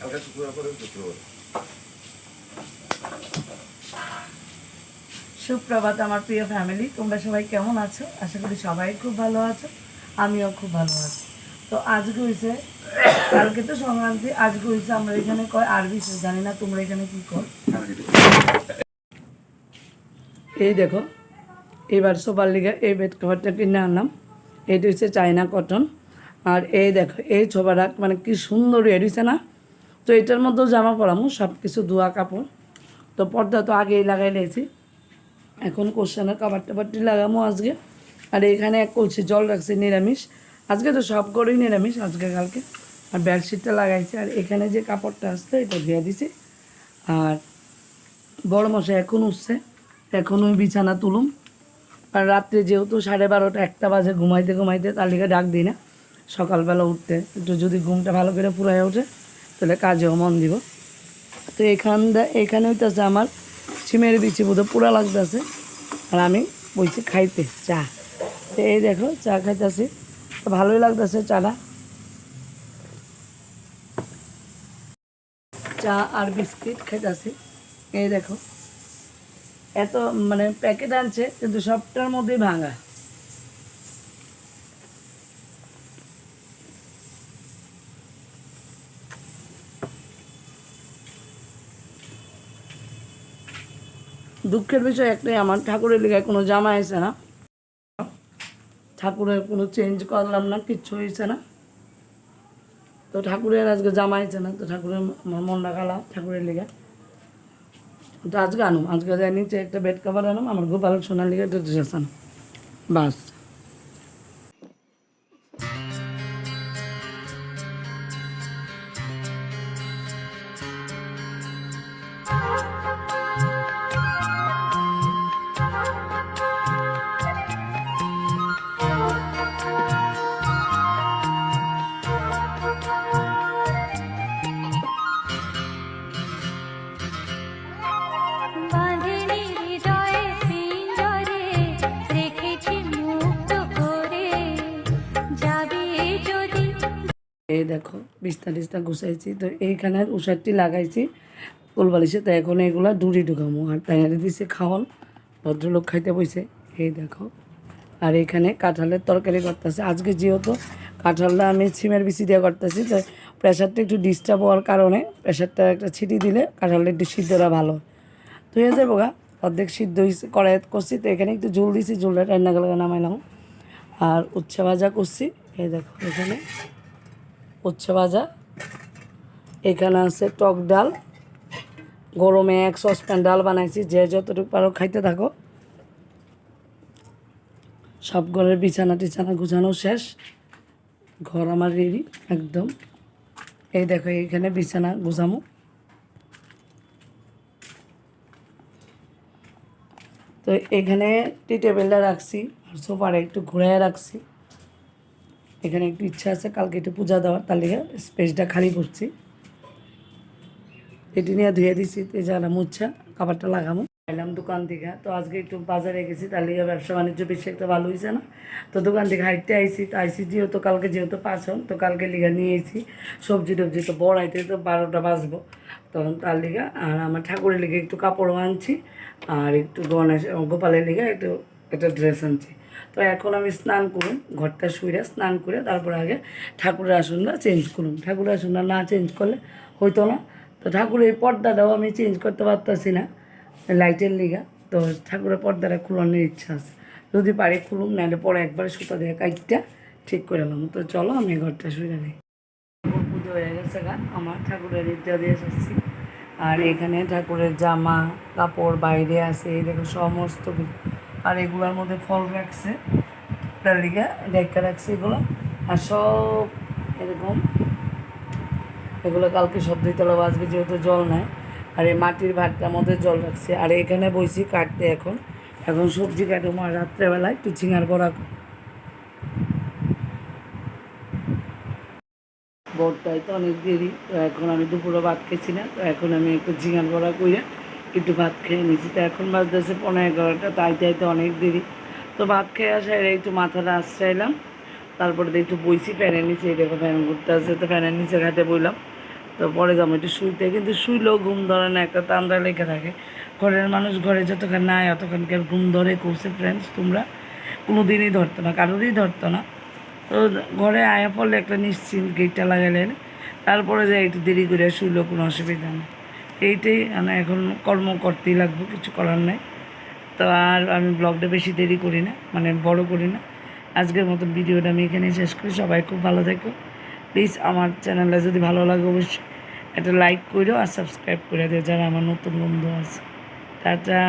হালকা শুকনো করে করতে হবে সুপ্রভাত, আমার প্রিয় ফ্যামিলি তোমরা সবাই কেমন আছো? আশা করি সবাই খুব ভালো আছো, আমিও খুব ভালো আছি। তো আজকে হয়েছে কালকে তো সংক্রান্তি, আজকে হয়েছে আমরা এখানে কয় আরবি, জানি না তোমরা এখানে কি কর। এই দেখো, এবার সোবার লিগে এই বেড কভারটা কিনে আনলাম। এইটা হচ্ছে চায়না কটন আর এই দেখো, এই ছোবাটা মানে কি সুন্দর এড়িয়েছে না? তো এটার মধ্যেও জামা পরামো সব কিছু ধোয়া কাপড়। তো পর্দা তো আগেই লাগাই নিয়েছি। এখন কোশ্চেনের কাবার টাবারটি লাগামো আজকে। আর এখানে এক কলসি জল রাখছি, নিরামিষ। আজকে তো সব করেই নিরামিষ, আজকে কালকে। আর বেডশিটটা লাগাইছি। আর এখানে যে কাপড়টা আসছে, এটা ধুয়ে দিছি। আর বড় মশাই এখন উঠছে। এখন ওই বিছানা তুলুম। আর রাত্রে যেহেতু সাড়ে বারোটা, একটা বাজে ঘুমাইতে ঘুমাইতে তার ডাক দিই না। সকালবেলা উঠতে একটু যদি ঘুমটা ভালো করে ফুরাই ওঠে, তাহলে কাজেও মন দিব। তো এখান এখানে হইতেছে আমার সিমের বিচি বোধ পুরা লাগতেছে। আর আমি বলছি খাইতে, চা। তো এই দেখো, চা খাইতেছি। ভালোই লাগতেছে চাটা। চা আর বিস্কিট খাইতেছি। এই দেখো। এত মানে প্যাকেট আনছে, কিন্তু সবটার মধ্যেই ভাঙা। দুঃখের বিষয় একটাই, আমার ঠাকুরের লিগায় কোনো জামা এসে না। ঠাকুরের কোনো চেঞ্জ করলাম না, কিচ্ছু হয়েছে না। তো ঠাকুরের আজকে জামা হয়েছে না, তো ঠাকুরের মন রাখালাম ঠাকুরের লিগে তো আজকে আনুম। আজকে যাই নিচে একটা বেড কভার আনুম, আমার গোপাল একটা ড্রেস আনুম। বাস। এই দেখো বিস্তা টিস্তা গুছাইছি। তো এইখানে উষারটি লাগাইছি ফুলবালিশে। তো এখন এগুলা ডুরি ঢুকামো। আর টাইনারি দিছে খাওয়ান ভদ্রলোক খাইতে বইছে। এই দেখো। আর এখানে কাঁঠালের তরকারি করতেছে। আজকে যেহেতু কাঁঠালটা আমি সিমের বিচি দিয়ে করতেছি, তো প্রেশারটা একটু ডিস্টার্ব হওয়ার কারণে প্রেশারটা একটা ছিটি দিলে কাঁঠালটা একটু সিদ্ধটা ভালো। হয়ে যাব গা। অর্ধেক সিদ্ধ কড়াই করছি। তো এখানে একটু ঝোল দিছি। ঝোলটা রান্না করে নামাইলাম। আর উচ্ছে ভাজা করছি। এই দেখো এখানে। উচ্ছে ভাজা। এখানে আছে টক ডাল। গরমে এক সসপ্যান ডাল বানাইছি, যে যতটুকু পারো খাইতে থাকো। সব ঘরের বিছানা টিছানা গুছানো শেষ। ঘর আমার রেডি একদম। এই দেখো এখানে বিছানা গুছামো। তো এখানে টি টেবিলটা রাখছি, আর সোফারে একটু ঘুরাইয়া রাখছি। এখানে একটু ইচ্ছা আছে, কালকে একটু পূজা দেওয়ার, তার লিগে স্পেসটা খালি করছি। এটি নিয়ে ধুয়ে দিছি, এই যারা মুচ্ছা, খাবারটা লাগামো এলাম দোকান থেকে, তো আজকে একটু বাজারে গেছি, তার লিগে ব্যবসা বাণিজ্য বেশি একটা ভালো হয়েছে না। তো দোকান থেকে হাইটে আইসি তো আইসি যেহেতু কালকে যেহেতু পাঁচন তো কালকে লিগা নিয়ে এসি সবজি টবজি তো বড় আইতে তো বারোটা বাজবো। তখন তার লিগা, আর আমার ঠাকুরের লিগে একটু কাপড়ও আনছি, আর একটু গণেশ, গোপালের লিগে একটু একটা ড্রেস আনছি। তো এখন আমি স্নান করুন, ঘরটা শুয়ে স্নান করে তারপর আগে ঠাকুরের আসনটা চেঞ্জ করুন। ঠাকুরের আসনটা না চেঞ্জ করলে হইতো না। তো ঠাকুরের পর্দাটাও আমি চেঞ্জ করতে পারতেছি না লাইটের লিগা। তো ঠাকুরের পর্দাটা খুলানোর ইচ্ছা আছে। যদি পারি খুলুম নাহলে পরে একবারে সুতা দিয়ে কাইটটা ঠিক করে এলাম তো চলো আমি ঘরটা শুয়ে নিই। পুজো হয়ে গেছে গা, আমার ঠাকুরের ইচ্ছা দিয়ে এসেছি আর এখানে ঠাকুরের জামা, কাপড় বাইরে আছে, এই দেখো সমস্ত কিছু। আর এগুলোর মধ্যে ফল রাখছে। তার লিগে ডেকা রাখছে এগুলো। আর সব এরকম, এগুলো কালকে সব হবে আজকে যেহেতু জল নেয় আর এই মাটির ভাতটার মধ্যে জল রাখছে। আর এখানে বইছি কাটতে এখন। এখন সবজি কাটবো আর রাত্রেবেলায় একটু ঝিঙার বড়া ভোরটায় তো অনেক দেরি। তো এখন আমি দুপুরে ভাত খেয়েছি না, তো এখন আমি একটু ঝিঙার বড়া করে একটু ভাত খেয়ে নিয়েছি। তো এখন বাজতেছে পনেরো এগারোটা তো আইতে আইতে অনেক দেরি। তো ভাত খেয়ে আসার একটু মাথাটা আশ্রাইলাম তারপরে একটু বইছি, ফ্যানের নিচে দেখো ফ্যান ঘুরতে আসছে তো ফ্যানের নিচে ঘাটে বইলাম। তো পরে যাব একটু শুইতে, কিন্তু শুইলেও ঘুম ধরে না, একটা তান্ডা লেগে থাকে। ঘরের মানুষ ঘরে যতক্ষণ নাই, অতক্ষণ কি আর ঘুম ধরে কৌছে ফ্রেন্ডস তোমরা? কোনো দিনই ধরতো না, কারোরই ধরতো না। তো ঘরে আয়া পড়লে একটা নিশ্চিন্ত গেটটা লাগাইলেন। তারপরে যে একটু দেরি করে শুইলেও কোনো অসুবিধা নেই। এইটাই মানে এখন কর্ম করতেই লাগবো, কিছু করার নাই। তো আর আমি ব্লগটা বেশি দেরি করি না মানে বড় করি না। আজকের মতো ভিডিওটা আমি এখানেই শেষ করি, সবাই খুব ভালো থেকো। প্লিজ আমার চ্যানেলটা যদি ভালো লাগে অবশ্যই একটা লাইক করো আর সাবস্ক্রাইব করে দিও, যারা আমার নতুন বন্ধু আছে। টাটা।